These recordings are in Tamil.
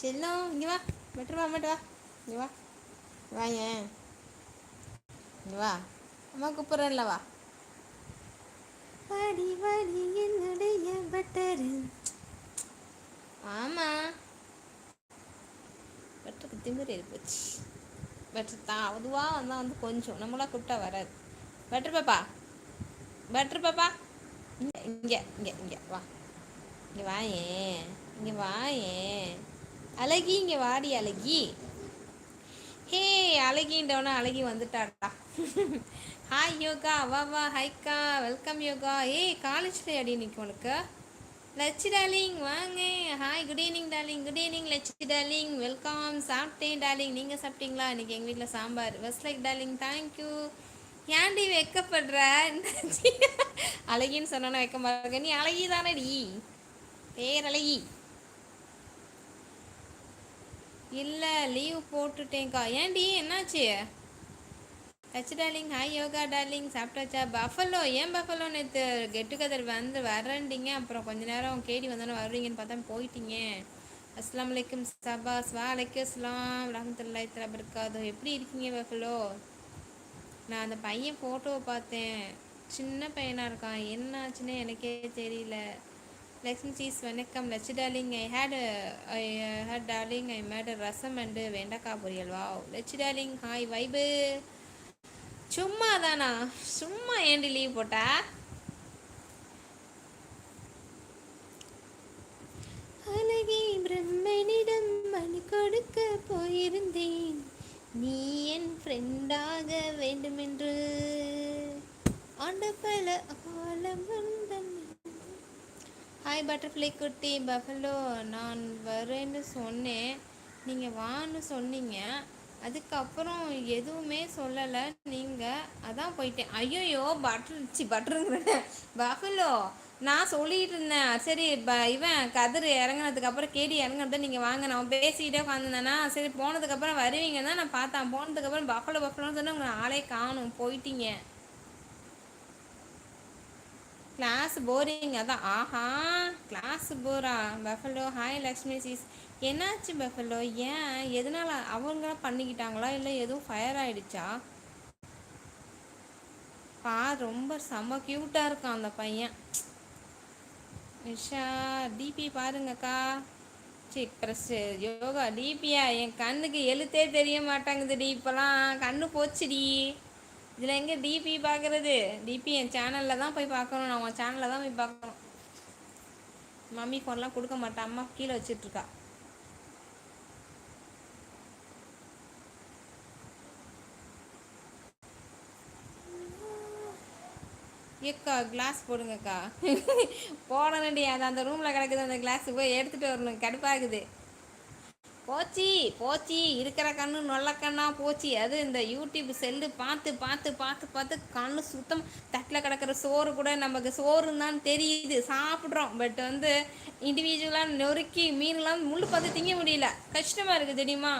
செல்லம். இங்கே வா. மட்டும் வா மட்டும் வா. இங்கே வா. வா ஏன் இங்கே வா. அம்மா கூப்பிட்றேன்ல வா. வாடி வாடி என்னுடைய பட்டரு. ஆமாம் பட்டருக்கு திமிரு போச்சு. பட்டர் தான் அதுவாக வந்தால் வந்து கொஞ்சம். நம்மளா கூப்பிட்டா வராது. பட்டர் பாப்பா. பட்டர் பாப்பா. இங்கே இங்கே இங்கே இங்கே. வா. இங்கே வாயேன் இங்கே வாயேன் அழகி இங்கே வாடி அழகி. ஹே அழகின்றவனா அழகி வந்துட்டாடா. ஹாய் யோகா. வா வா. ஹைக்கா வெல்கம் யோகா. ஏய் காலேஜ் டே அடி இன்னைக்கு உனக்கு. லட்சி டார்லிங் வாங்க. Hi good evening darling good evening Lakshi darling welcome சாப்பிட்டேன் டார்லிங் நீங்கள் சாப்பிட்டீங்களா? இன்னைக்கு எங்கள் வீட்டில் சாம்பார். வெஸ்ட் லைக் டார்லிங் தேங்க்யூ ஏன்டி வெக்கப்படுற? அழகின்னு சொன்னோன்னா வைக்க மாட்டேங்க நீ அழகி தானடி பேர் அழகி. இல்லை லீவ் போட்டுட்டேங்க்கா ஏன்டி என்னாச்சு? Touch darling hi Yoga darling சாப்பிட்டாச்சா? பஃபலோ ஏன் பஃபலோ நேற்று கெட்டு கதர் வந்து வரேன்டிங்க அப்புறம் கொஞ்ச நேரம் கேடி வந்தோன்னே வருவீங்கன்னு பார்த்தா போயிட்டீங்க. அஸ்லாம் வலைக்கும் சபாஸ் வா அலைக்கும் அஸ்லாம் ரஹமத்துல்லாய் தலா எப்படி இருக்கீங்க பஃபலோ நான் அந்த பையன் ஃபோட்டோவை பார்த்தேன். சின்ன பையனாக இருக்கான். என்ன ஆச்சுன்னு எனக்கே தெரியல. லக்ஷ்மி சீஸ் வணக்கம். Lakshi darling I hate I hate darling I made rasam and வெண்டக்காய் பொரியல். வா லட்சி டார்லிங் ஹாய் வைபு. சும்மா தானா சும்மா ஏண்டி லீவ் போட்டா? அழகி பிரம்மனிடம் மனு கொடுக்க போயிருந்தேன். நீ என் ஃப்ரெண்டாக வேண்டுமென்று. ஆண்ட பல காலம் ஹாய் பட்டர்ஃப்ளை குட்டி. பஃபலோ நான் வரேன்னு சொன்னேன். நீங்கள் வான்னு சொன்னீங்க. அதுக்கப்புறம் எதுவுமே சொல்லலை. நீங்கள் அதான் போயிட்டேன். ஐயோயோ பட்டர் சி பட்டருங்கிறேன் பஃபலோ நான் சொல்லிட்டு இருந்தேன். சரி ப இவன் கதிர் இறங்கினதுக்கப்புறம் கேடி இறங்கினத நீங்கள் வாங்க. நான் பேசிக்கிட்டே உட்காந்துருந்தேன்னா சரி போனதுக்கப்புறம் வருவீங்க தான் நான் பார்த்தேன். போனதுக்கப்புறம் பஃபலோ பஃபலோன்னு சொன்னால் உங்களை ஆளே காணும். போயிட்டீங்க. கிளாஸ் போரிங் அதான் ஆஹா கிளாஸ் போரா பஃபலோ ஹாய் லக்ஷ்மி சீஸ் என்னாச்சு பஃபலோ ஏன்? எதனால அவங்களாம் பண்ணிக்கிட்டாங்களா? இல்லை எதுவும் ஃபயர் ஆயிடுச்சா? பா ரொம்ப செம்ம க்யூட்டாக இருக்கான் அந்த பையன். நிஷா டிபி பாருங்கக்கா. சரி ப்ரெஸ் யோகா டிபியா என் கண்ணுக்கு எழுத்தே தெரிய மாட்டாங்குதுடி இப்போலாம். கண்ணு போச்சுடி. இதில் எங்கே டிபி பார்க்குறது டிபி என் சேனலில் தான் போய் பார்க்கணும் நான் உன் சேனலில் தான் போய் பார்க்கணும் மம்மி ஃபோன்லாம் கொடுக்க மாட்டேன் அம்மா கீழே வச்சிட்ருக்கா. ஏக்கா கிளாஸ் போடுங்கக்கா. போடணுண்டி அது அந்த ரூமில் கிடக்குது அந்த கிளாஸ் போய் எடுத்துகிட்டு வரணும். கடுப்பாகுது. போச்சு போச்சு இருக்கிற கண்ணு நொல்ல கண்ணா போச்சு. அது இந்த யூடியூப் செல்லு பார்த்து பார்த்து பார்த்து பார்த்து கண்ணு சுத்தம் தட்டில் கிடக்கிற சோறு கூட நமக்கு சோறுன்னு தெரியுது. சாப்பிட்றோம். பட் வந்து இண்டிவிஜுவலாக நொறுக்கி மீன்லாம் முள் பார்த்து திங்க முடியல. கஷ்டமாக இருக்குது தெரியுமா?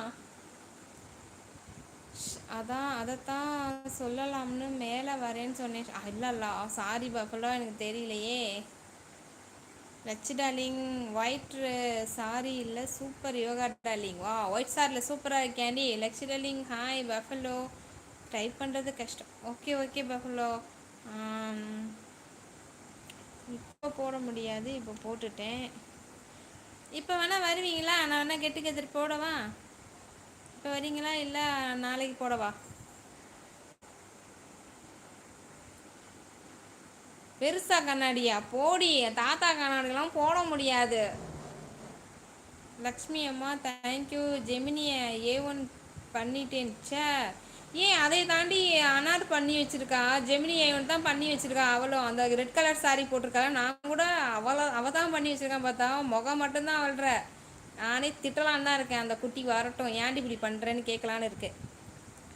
அதான் அதைத்தான் சொல்லலாம்னு மேலே வரேன்னு சொன்னேன். இல்லை சாரி பஃபலோ எனக்கு தெரியலையே. லட்சு டார்லிங் ஒயிட் சாரி இல்லை சூப்பர் யோகா டார்லிங். வா ஒயிட் சாரியில் சூப்பராக இருக்கேன்டி Lakshu darling hi buffalo type பண்ணுறது கஷ்டம். ஓகே ஓகே பஃபலோ இப்போ போட முடியாது. இப்போ போட்டுட்டேன். இப்போ வேணால் வருவீங்களா? நான் வேணால் கெட்டுக்கு எதிர்ப்பு போடவா? இப்போ வரீங்களா இல்லை நாளைக்கு போடவா? பெருசா கண்ணாடியா? போடி தாத்தா கண்ணாடிலாம் போட முடியாது. லக்ஷ்மி அம்மா தேங்க்யூ ஜெமினிய ஏ ஒன் பண்ணிட்டேன் சே ஏன் அதை தாண்டி அனார் பண்ணி வச்சிருக்கா? ஜெமினி ஐவன் தான் பண்ணி வச்சிருக்கா அவளும் அந்த ரெட் கலர் சாரி போட்டிருக்காள். நான் கூட அவளை அவள் தான் பண்ணி வச்சிருக்கான் பார்த்தா. முகம் மட்டும்தான் அவள்ற. நானே திட்டலான்னு தான் இருக்கேன். அந்த குட்டி வரட்டும். ஏன்டி இப்படி பண்ணுறேன்னு கேட்கலான்னு இருக்கேன்.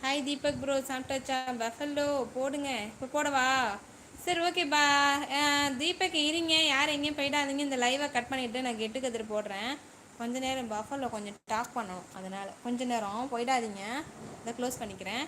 ஹாய் தீபக் ப்ரோ சாப்பிட்டாச்சா? பஃபல்லோ போடுங்க. இப்போ போடவா? சரி ஓகே பா. தீபக் இருங்க. யார் எங்கேயும் போயிடாதீங்க. இந்த லைவை கட் பண்ணிவிட்டு நான் கெட்டு கதிர் போடுறேன். கொஞ்ச நேரம் பஃபரில் கொஞ்சம் டாக் பண்ணணும். அதனால் கொஞ்ச நேரம் போயிடாதீங்க. இதை க்ளோஸ் பண்ணிக்கிறேன்.